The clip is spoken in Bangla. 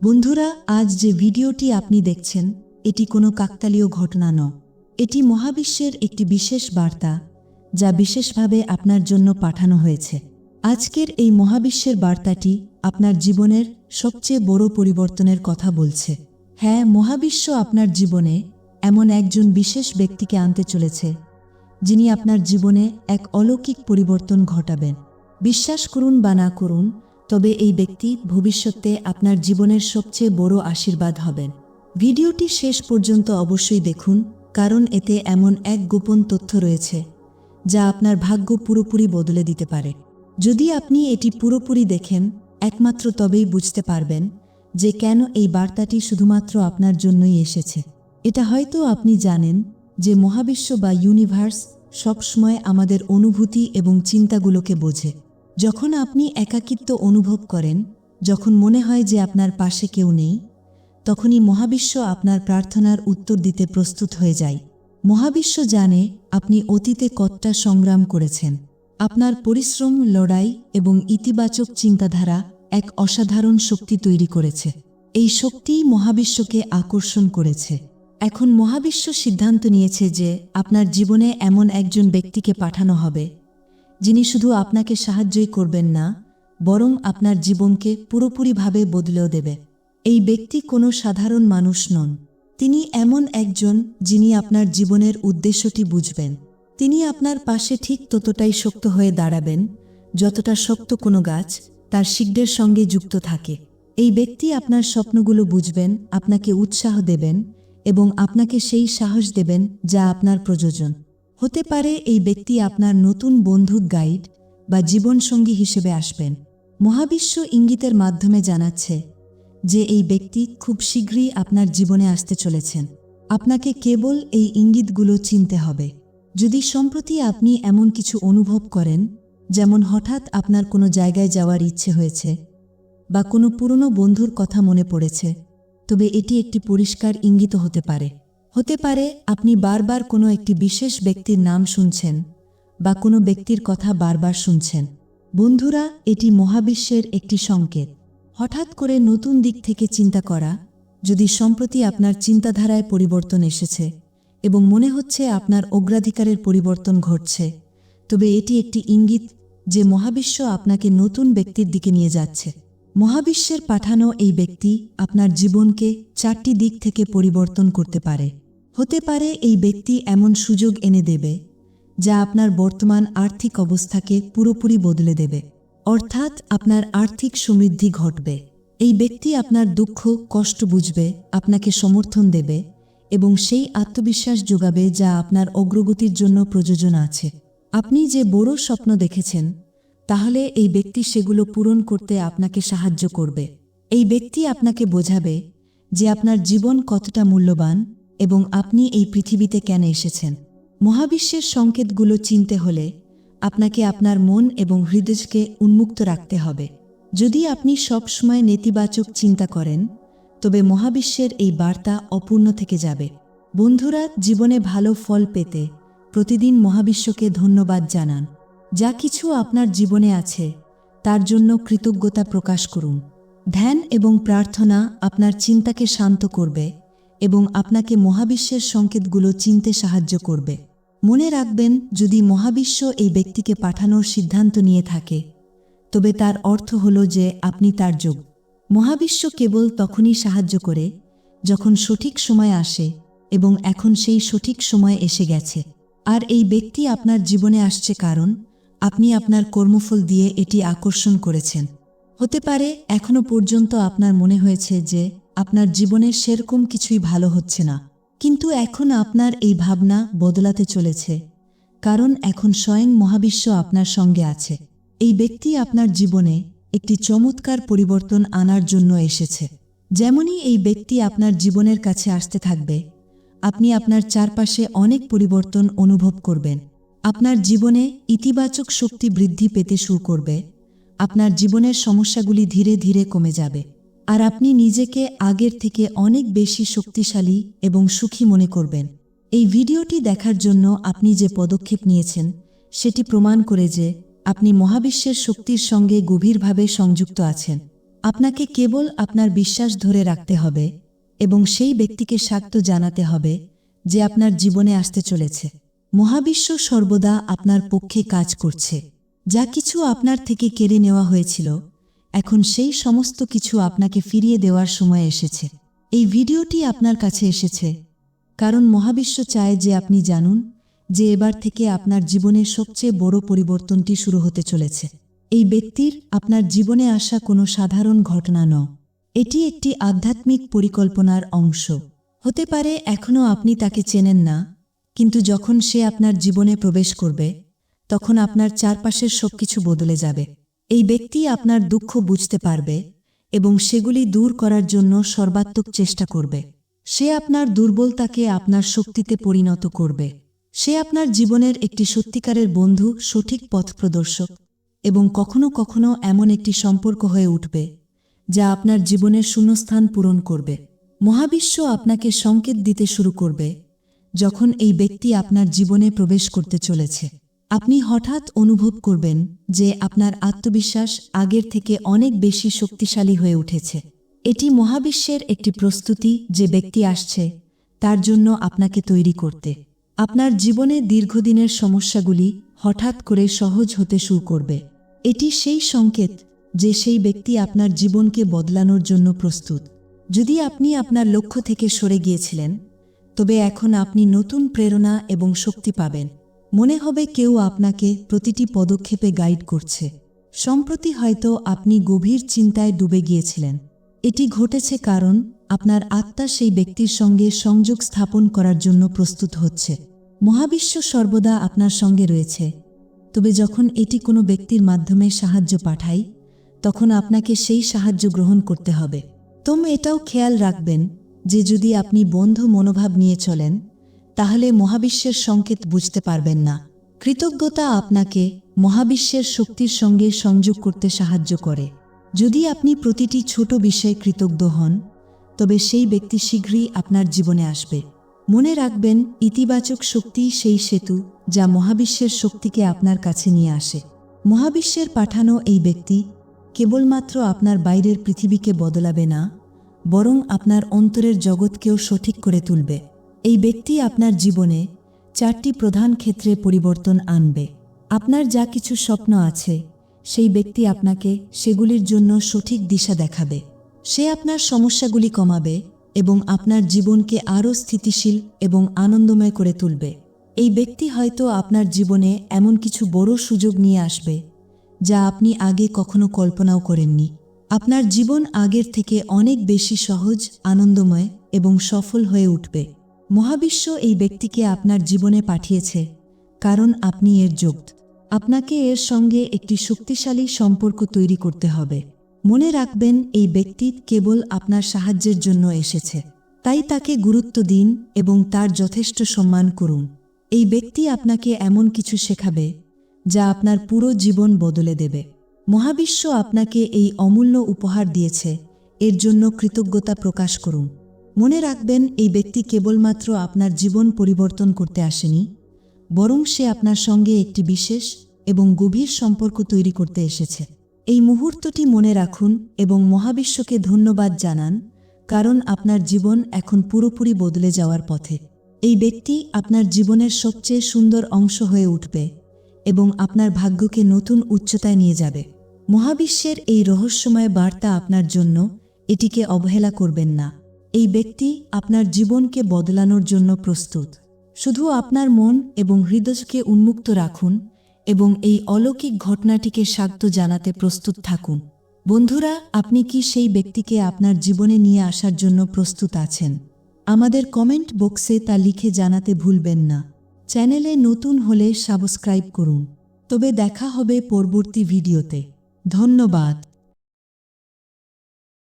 বন্ধুরা, আজ যে ভিডিওটি আপনি দেখছেন, এটি কোনো কাকতালীয় ঘটনা নয়। এটি মহাবিশ্বের একটি বিশেষ বার্তা, যা বিশেষভাবে আপনার জন্য পাঠানো হয়েছে। আজকের এই মহাবিশ্বের বার্তাটি আপনার জীবনের সবচেয়ে বড় পরিবর্তনের কথা বলছে। হ্যাঁ মহাবিশ্ব আপনার জীবনে এমন একজন বিশেষ ব্যক্তিকে আনতে চলেছে, যিনি আপনার জীবনে এক অলৌকিক পরিবর্তন ঘটাবেন। বিশ্বাস করুন বা না করুন তবে এই ব্যক্তি ভবিষ্যতে আপনার জীবনের সবচেয়ে বড় আশীর্বাদ হবেন। ভিডিওটি শেষ পর্যন্ত অবশ্যই দেখুন, কারণ এতে এমন এক গোপন তথ্য রয়েছে, যা আপনার ভাগ্য পুরোপুরি বদলে দিতে পারে। যদি আপনি এটি পুরোপুরি দেখেন, একমাত্র তবেই বুঝতে পারবেন যে কেন এই বার্তাটি শুধুমাত্র আপনার জন্যই এসেছে। এটা হয়তো আপনি জানেন যে মহাবিশ্ব বা ইউনিভার্স সবসময় আমাদের অনুভূতি এবং চিন্তাগুলোকে বোঝে। যখন আপনি একাকিত্ব অনুভব করেন, যখন মনে হয় যে আপনার পাশে কেউ নেই, তখনই মহাবিশ্ব আপনার প্রার্থনার উত্তর দিতে প্রস্তুত হয়ে যায়। মহাবিশ্ব জানে আপনি অতীতে কতটা সংগ্রাম করেছেন। আপনার পরিশ্রম, লড়াই এবং ইতিবাচক চিন্তাধারা এক অসাধারণ শক্তি তৈরি করেছে। এই শক্তিই মহাবিশ্বকে আকর্ষণ করেছে। এখন মহাবিশ্ব সিদ্ধান্ত নিয়েছে যে আপনার জীবনে এমন একজন ব্যক্তিকে পাঠানো হবে যিনি শুধু আপনাকে সাহায্যই করবেন না, বরং আপনার জীবনকে পুরোপুরিভাবে বদলেও দেবে। এই ব্যক্তি কোনো সাধারণ মানুষ নন। তিনি এমন একজন যিনি আপনার জীবনের উদ্দেশ্যটি বুঝবেন। তিনি আপনার পাশে ঠিক ততটাই শক্ত হয়ে দাঁড়াবেন, যতটা শক্ত কোনো গাছ তার শিগ্রের সঙ্গে যুক্ত থাকে। এই ব্যক্তি আপনার স্বপ্নগুলো বুঝবেন, আপনাকে উৎসাহ দেবেন এবং আপনাকে সেই সাহস দেবেন যা আপনার প্রয়োজন। হতে পারে এই ব্যক্তি আপনার নতুন বন্ধুক গাইড বা জীবনসঙ্গী হিসেবে আসবেন। মহাবিশ্ব ইঙ্গিতের মাধ্যমে জানাচ্ছে যে এই ব্যক্তি খুব শীঘ্রই আপনার জীবনে আসতে চলেছেন। আপনাকে কেবল এই ইঙ্গিতগুলো চিনতে হবে। যদি সম্প্রতি আপনি এমন কিছু অনুভব করেন, যেমন হঠাৎ আপনার কোনো জায়গায় যাওয়ার ইচ্ছে হয়েছে বা কোনো পুরনো বন্ধুর কথা মনে পড়েছে, তবে এটি একটি পরিষ্কার ইঙ্গিত হতে পারে। হতে পারে আপনি বারবার কোনো একটি বিশেষ ব্যক্তির নাম শুনছেন বা কোনো ব্যক্তির কথা বারবার শুনছেন। বন্ধুরা, এটি মহাবিশ্বের একটি সংকেত। হঠাৎ করে নতুন দিক থেকে চিন্তা করা, যদি সম্প্রতি আপনার চিন্তাধারায় পরিবর্তন এসেছে এবং মনে হচ্ছে আপনার অগ্রাধিকারের পরিবর্তন ঘটছে, তবে এটি একটি ইঙ্গিত যে মহাবিশ্ব আপনাকে নতুন ব্যক্তির দিকে নিয়ে যাচ্ছে। মহাবিশ্বের পাঠানো এই ব্যক্তি আপনার জীবনকে চারটি দিক থেকে পরিবর্তন করতে পারে। হতে পারে এই ব্যক্তি এমন সুযোগ এনে দেবে, যা আপনার বর্তমান আর্থিক অবস্থাকে পুরোপুরি বদলে দেবে। অর্থাৎ আপনার আর্থিক সমৃদ্ধি ঘটবে। এই ব্যক্তি আপনার দুঃখ, কষ্ট বুঝবে, আপনাকে সমর্থন দেবে এবং সেই আত্মবিশ্বাস যোগাবে যা আপনার অগ্রগতির জন্য প্রয়োজন আছে। আপনি যে বড় স্বপ্ন দেখেছেন তাহলে এই ব্যক্তি সেগুলো পূরণ করতে আপনাকে সাহায্য করবে। এই ব্যক্তি আপনাকে বোঝাবে যে আপনার জীবন কতটা মূল্যবান এবং আপনি এই পৃথিবীতে কেন এসেছেন। মহাবিশ্বের সংকেতগুলো চিনতে হলে আপনাকে আপনার মন এবং হৃদয়কে উন্মুক্ত রাখতে হবে। যদি আপনি সবসময় নেতিবাচক চিন্তা করেন, তবে মহাবিশ্বের এই বার্তা অপূর্ণ থেকে যাবে। বন্ধুরা, জীবনে ভালো ফল পেতে প্রতিদিন মহাবিশ্বকে ধন্যবাদ জানান। যা কিছু আপনার জীবনে আছে, তার জন্য কৃতজ্ঞতা প্রকাশ করুন। ধ্যান এবং প্রার্থনা আপনার চিন্তাকে শান্ত করবে এবং আপনাকে মহাবিশ্বের সংকেতগুলো চিনতে সাহায্য করবে। মনে রাখবেন, যদি মহাবিশ্ব এই ব্যক্তিকে পাঠানোর সিদ্ধান্ত নিয়ে থাকে, তবে তার অর্থ হল যে আপনি তার যোগ। মহাবিশ্ব কেবল তখনই সাহায্য করে যখন সঠিক সময় আসে এবং এখন সেই সঠিক সময় এসে গেছে। আর এই ব্যক্তি আপনার জীবনে আসছে কারণ আপনি আপনার কর্মফল দিয়ে এটি আকর্ষণ করেছেন। হতে পারে এখনও পর্যন্ত আপনার মনে হয়েছে যে আপনার জীবনের সেরকম কিছুই ভালো হচ্ছে না। কিন্তু এখন আপনার এই ভাবনা বদলাতে চলেছে। কারণ এখন স্বয়ং মহাবিশ্ব আপনার সঙ্গে আছে। এই ব্যক্তি আপনার জীবনে একটি চমৎকার পরিবর্তন আনার জন্য এসেছে। যেমনই এই ব্যক্তি আপনার জীবনের কাছে আসতে থাকবে, আপনি আপনার চারপাশে অনেক পরিবর্তন অনুভব করবেন। আপনার জীবনে ইতিবাচক শক্তি বৃদ্ধি পেতে শুরু করবে। আপনার জীবনের সমস্যাগুলি ধীরে ধীরে কমে যাবে। আর আপনি নিজেকে আগের থেকে অনেক বেশি শক্তিশালী এবং সুখী মনে করবেন। এই ভিডিওটি দেখার জন্য আপনি যে পদক্ষেপ নিয়েছেন, সেটি প্রমাণ করে যে আপনি মহাবিশ্বের শক্তির সঙ্গে গভীরভাবে সংযুক্ত আছেন। আপনাকে কেবল আপনার বিশ্বাস ধরে রাখতে হবে এবং সেই ব্যক্তিকে স্বাগত জানাতে হবে যে আপনার জীবনে আসতে চলেছে। মহাবিশ্ব সর্বদা আপনার পক্ষে কাজ করছে। যা কিছু আপনার থেকে কেড়ে নেওয়া হয়েছিল, এখন সেই সমস্ত কিছু আপনাকে ফিরিয়ে দেওয়ার সময় এসেছে। এই ভিডিওটি আপনার কাছে এসেছে, কারণ মহাবিশ্ব চায় যে আপনি জানুন যে এবার থেকে আপনার জীবনের সবচেয়ে বড় পরিবর্তনটি শুরু হতে চলেছে। এই ব্যক্তির আপনার জীবনে আসা কোনো সাধারণ ঘটনা ন এটি একটি আধ্যাত্মিক পরিকল্পনার অংশ। হতে পারে এখনও আপনি তাকে চেনেন না কিন্তু যখন সে আপনার জীবনে প্রবেশ করবে, তখন আপনার চারপাশের সবকিছু বদলে যাবে। এই ব্যক্তি আপনার দুঃখ বুঝতে পারবে এবং সেগুলি দূর করার জন্য সর্বাত্মক চেষ্টা করবে। সে আপনার দুর্বলতাকে আপনার শক্তিতে পরিণত করবে। সে আপনার জীবনের একটি সত্যিকারের বন্ধু, সঠিক পথ প্রদর্শক এবং কখনো কখনো এমন একটি সম্পর্ক হয়ে উঠবে যা আপনার জীবনের শূন্যস্থান পূরণ করবে। মহাবিশ্ব আপনাকে সংকেত দিতে শুরু করবে যখন এই ব্যক্তি আপনার জীবনে প্রবেশ করতে চলেছে। আপনি হঠাৎ অনুভব করবেন যে আপনার আত্মবিশ্বাস আগের থেকে অনেক বেশি শক্তিশালী হয়ে উঠেছে। এটি মহাবিশ্বের একটি প্রস্তুতি যে ব্যক্তি আসছে, তার জন্য আপনাকে তৈরি করতে। আপনার জীবনে দীর্ঘদিনের সমস্যাগুলি হঠাৎ করে সহজ হতে শুরু করবে। এটি সেই সংকেত যে সেই ব্যক্তি আপনার জীবনকে বদলানোর জন্য প্রস্তুত। যদি আপনি আপনার লক্ষ্য থেকে সরে গিয়েছিলেন তবে এখন আপনি নতুন প্রেরণা এবং শক্তি পাবেন। মনে হবে কেউ আপনাকে প্রতিটি পদক্ষেপে গাইড করছে। সম্প্রতি হয়তো আপনি গভীর চিন্তায় ডুবে গিয়েছিলেন। এটি ঘটেছে কারণ আপনার আত্মা সেই ব্যক্তির সঙ্গে সংযোগ স্থাপন করার জন্য প্রস্তুত হচ্ছে। মহাবিশ্ব সর্বদা আপনার সঙ্গে রয়েছে। তবে যখন এটি কোনো ব্যক্তির মাধ্যমে সাহায্য পাঠাই, তখন আপনাকে সেই সাহায্য গ্রহণ করতে হবে। তোম এটাও খেয়াল রাখবেন যে যদি আপনি বন্ধু মনোভাব নিয়ে চলেন, তাহলে মহাবিশ্বের সংকেত বুঝতে পারবেন না। কৃতজ্ঞতা আপনাকে মহাবিশ্বের শক্তির সঙ্গে সংযোগ করতে সাহায্য করে। যদি আপনি প্রতিটি ছোট বিষয়ে কৃতজ্ঞ হন, তবে সেই ব্যক্তি শীঘ্রই আপনার জীবনে আসবে। মনে রাখবেন, ইতিবাচক শক্তি সেই সেতু যা মহাবিশ্বের শক্তিকে আপনার কাছে নিয়ে আসে। মহাবিশ্বের পাঠানো এই ব্যক্তি কেবলমাত্র আপনার বাইরের পৃথিবীকে বদলাবে না বরং আপনার অন্তরের জগৎকেও সঠিক করে তুলবে। এই ব্যক্তি আপনার জীবনে চারটি প্রধান ক্ষেত্রে পরিবর্তন আনবে। আপনার যা কিছু স্বপ্ন আছে, সেই ব্যক্তি আপনাকে সেগুলির জন্য সঠিক দিশা দেখাবে। সে আপনার সমস্যাগুলি কমাবে এবং আপনার জীবনকে আরও স্থিতিশীল এবং আনন্দময় করে তুলবে। এই ব্যক্তি হয়তো আপনার জীবনে এমন কিছু বড় সুযোগ নিয়ে আসবে, যা আপনি আগে কখনো কল্পনাও করেননি। আপনার জীবন আগের থেকে অনেক বেশি সহজ, আনন্দময় এবং সফল হয়ে উঠবে। মহাবিশ্ব এই ব্যক্তিকে আপনার জীবনে পাঠিয়েছে, কারণ আপনি এর যোগ্য। আপনাকে এর সঙ্গে একটি শক্তিশালী সম্পর্ক তৈরি করতে হবে। মনে রাখবেন, এই ব্যক্তি কেবল আপনার সাহায্যের জন্য এসেছে। তাই তাকে গুরুত্ব দিন এবং তার যথেষ্ট সম্মান করুন। এই ব্যক্তি আপনাকে এমন কিছু শেখাবে, যা আপনার পুরো জীবন বদলে দেবে। মহাবিশ্ব আপনাকে এই অমূল্য উপহার দিয়েছে। এর জন্য কৃতজ্ঞতা প্রকাশ করুন। মনে রাখবেন, এই ব্যক্তি কেবলমাত্র আপনার জীবন পরিবর্তন করতে আসেনি, বরং সে আপনার সঙ্গে একটি বিশেষ এবং গভীর সম্পর্ক তৈরি করতে এসেছে। এই মুহূর্তটি মনে রাখুন এবং মহাবিশ্বকে ধন্যবাদ জানান, কারণ আপনার জীবন এখন পুরোপুরি বদলে যাওয়ার পথে। এই ব্যক্তি আপনার জীবনের সবচেয়ে সুন্দর অংশ হয়ে উঠবে এবং আপনার ভাগ্যকে নতুন উচ্চতায় নিয়ে যাবে। মহাবিশ্বের এই রহস্যময় বার্তা আপনার জন্য এটিকে অবহেলা করবেন না। এই ব্যক্তি আপনার জীবনকে বদলানোর জন্য প্রস্তুত। শুধু আপনার মন এবং হৃদয়কে উন্মুক্ত রাখুন এবং এই অলৌকিক ঘটনাটিকে স্বাগত জানাতে প্রস্তুত থাকুন। বন্ধুরা, আপনি কি সেই ব্যক্তিকে আপনার জীবনে নিয়ে আসার জন্য প্রস্তুত আছেন? আমাদের কমেন্ট বক্সে তা লিখে জানাতে ভুলবেন না। চ্যানেলে নতুন হলে সাবস্ক্রাইব করুন। তবে দেখা হবে পরবর্তী ভিডিওতে। ধন্যবাদ।